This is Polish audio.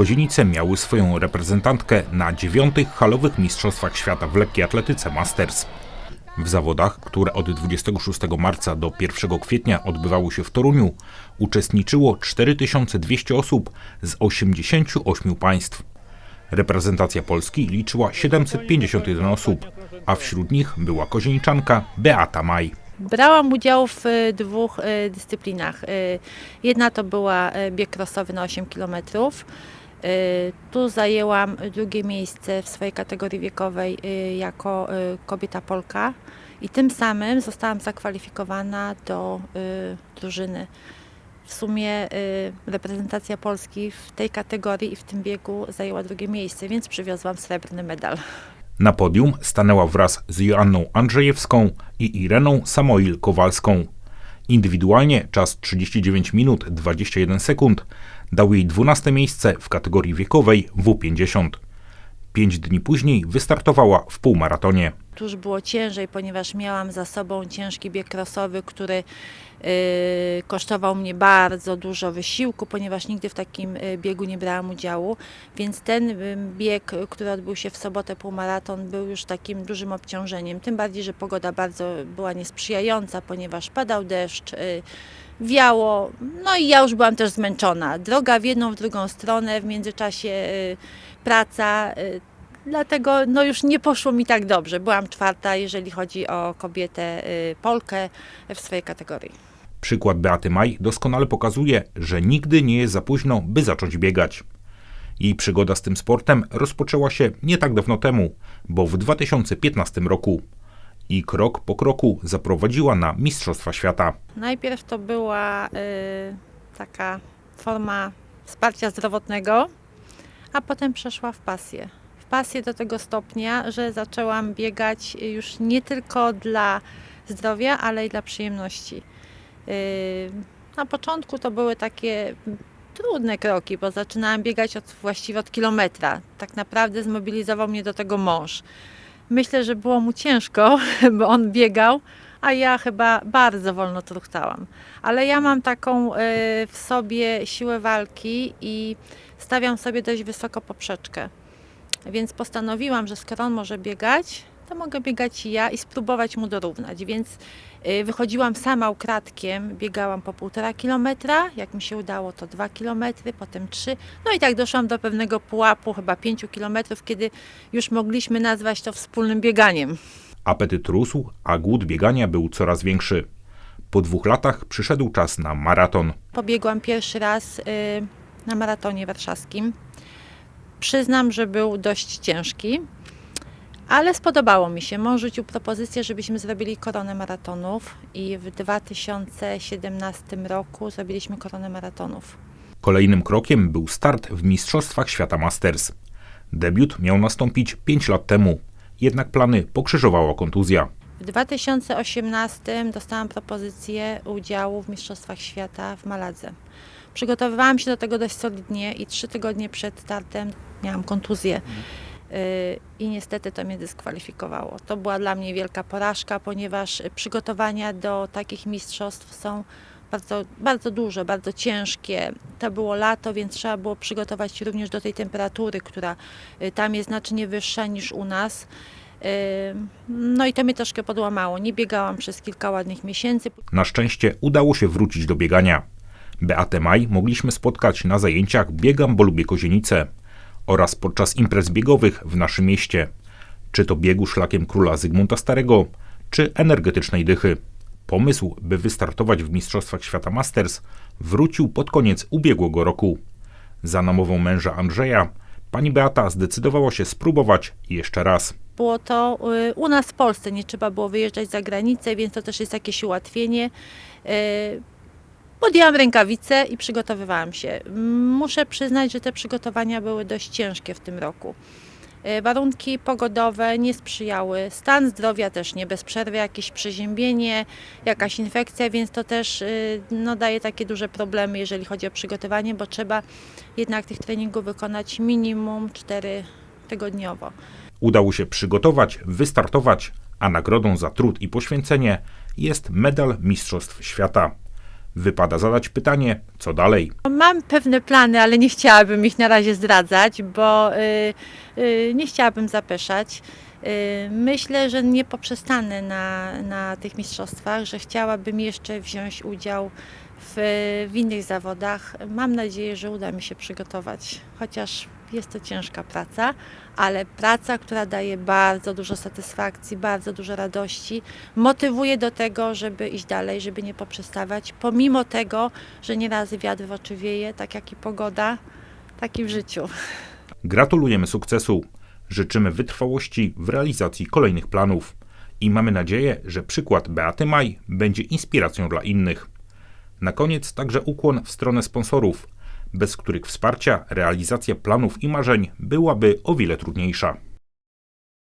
Kozienice miały swoją reprezentantkę na dziewiątych halowych Mistrzostwach Świata w lekkiej atletyce Masters. W zawodach, które od 26 marca do 1 kwietnia odbywały się w Toruniu, uczestniczyło 4200 osób z 88 państw. Reprezentacja Polski liczyła 751 osób, a wśród nich była kozieniczanka Beata Maj. Brałam udział w y, dwóch y, dyscyplinach. Y, Jedna to była bieg crossowy na 8 km. Tu zajęłam drugie miejsce w swojej kategorii wiekowej y, jako y, kobieta Polka i tym samym zostałam zakwalifikowana do y, drużyny. W sumie y, reprezentacja Polski w tej kategorii i w tym biegu zajęła drugie miejsce, więc przywiozłam srebrny medal. Na podium stanęła wraz z Joanną Andrzejewską i Ireną Samoil-Kowalską. Indywidualnie czas 39 minut 21 sekund dał jej 12 miejsce w kategorii wiekowej W50. Pięć dni później wystartowała w półmaratonie. Tu już było ciężej, ponieważ miałam za sobą ciężki bieg crossowy, który kosztował mnie bardzo dużo wysiłku, ponieważ nigdy w takim y, biegu nie brałam udziału. Więc ten y, bieg, y, który odbył się w sobotę, półmaraton, był już takim dużym obciążeniem. Tym bardziej, że pogoda bardzo była niesprzyjająca, ponieważ padał deszcz. Y, Wiało, no i ja już byłam też zmęczona. Droga w jedną, w drugą stronę, w międzyczasie y, praca, y, Dlatego no już nie poszło mi tak dobrze. Byłam czwarta, jeżeli chodzi o kobietę y, Polkę w swojej kategorii. Przykład Beaty Maj doskonale pokazuje, że nigdy nie jest za późno, by zacząć biegać. Jej przygoda z tym sportem rozpoczęła się nie tak dawno temu, bo w 2015 roku. I krok po kroku zaprowadziła na Mistrzostwa Świata. Najpierw to była y, taka forma wsparcia zdrowotnego, a potem przeszła w pasję. W pasję do tego stopnia, że zaczęłam biegać już nie tylko dla zdrowia, ale i dla przyjemności. Y, na początku to były takie trudne kroki, bo zaczynałam biegać od, właściwie od kilometra. Tak naprawdę zmobilizował mnie do tego mąż. Myślę, że było mu ciężko, bo on biegał, a ja chyba bardzo wolno truchtałam. Ale ja mam taką y, w sobie siłę walki i stawiam sobie dość wysoko poprzeczkę. Więc postanowiłam, że skoro on może biegać, to mogę biegać i ja i spróbować mu dorównać. Więc y, wychodziłam sama ukradkiem, biegałam po półtora kilometra, jak mi się udało to dwa kilometry, potem trzy. No i tak doszłam do pewnego pułapu, chyba pięciu kilometrów, kiedy już mogliśmy nazwać to wspólnym bieganiem. Apetyt rósł, a głód biegania był coraz większy. Po dwóch latach przyszedł czas na maraton. Pobiegłam pierwszy raz y, na maratonie warszawskim. Przyznam, że był dość ciężki, ale spodobało mi się. Mąż rzucił propozycję, żebyśmy zrobili koronę maratonów i w 2017 roku zrobiliśmy koronę maratonów. Kolejnym krokiem był start w Mistrzostwach Świata Masters. Debiut miał nastąpić 5 lat temu, jednak plany pokrzyżowała kontuzja. W 2018 dostałam propozycję udziału w Mistrzostwach Świata w Maladze. Przygotowywałam się do tego dość solidnie i trzy tygodnie przed startem miałam kontuzję. I niestety to mnie dyskwalifikowało. To była dla mnie wielka porażka, ponieważ przygotowania do takich mistrzostw są bardzo, bardzo duże, bardzo ciężkie. To było lato, więc trzeba było przygotować się również do tej temperatury, która y, tam jest znacznie wyższa niż u nas. Yy, No i to mnie troszkę podłamało. Nie biegałam przez kilka ładnych miesięcy. Na szczęście udało się wrócić do biegania. Beatę Maj mogliśmy spotkać na zajęciach Biegam, bo lubię Kozienice oraz podczas imprez biegowych w naszym mieście. Czy to biegu szlakiem króla Zygmunta Starego, czy energetycznej dychy. Pomysł, by wystartować w Mistrzostwach Świata Masters, wrócił pod koniec ubiegłego roku. Za namową męża Andrzeja, pani Beata zdecydowała się spróbować jeszcze raz. Było to y, u nas w Polsce, nie trzeba było wyjeżdżać za granicę, więc to też jest jakieś ułatwienie. Podjęłam rękawice i przygotowywałam się. Muszę przyznać, że te przygotowania były dość ciężkie w tym roku. Y, Warunki pogodowe nie sprzyjały, stan zdrowia też nie, bez przerwy jakieś przeziębienie, jakaś infekcja, więc to też y, no, daje takie duże problemy, jeżeli chodzi o przygotowanie, bo trzeba jednak tych treningów wykonać minimum 4 tygodniowo. Udało się przygotować, wystartować, a nagrodą za trud i poświęcenie jest medal Mistrzostw Świata. Wypada zadać pytanie, co dalej. Mam pewne plany, ale nie chciałabym ich na razie zdradzać, bo y, y, nie chciałabym zapeszać. Y, myślę, że nie poprzestanę na, na tych mistrzostwach, że chciałabym jeszcze wziąć udział w, w innych zawodach. Mam nadzieję, że uda mi się przygotować, chociaż jest to ciężka praca, ale praca, która daje bardzo dużo satysfakcji, bardzo dużo radości, motywuje do tego, żeby iść dalej, żeby nie poprzestawać, pomimo tego, że nieraz wiatr w oczy wieje, tak jak i pogoda, tak i w życiu. Gratulujemy sukcesu. Życzymy wytrwałości w realizacji kolejnych planów i mamy nadzieję, że przykład Beaty Maj będzie inspiracją dla innych. Na koniec także ukłon w stronę sponsorów, bez których wsparcia realizacja planów i marzeń byłaby o wiele trudniejsza.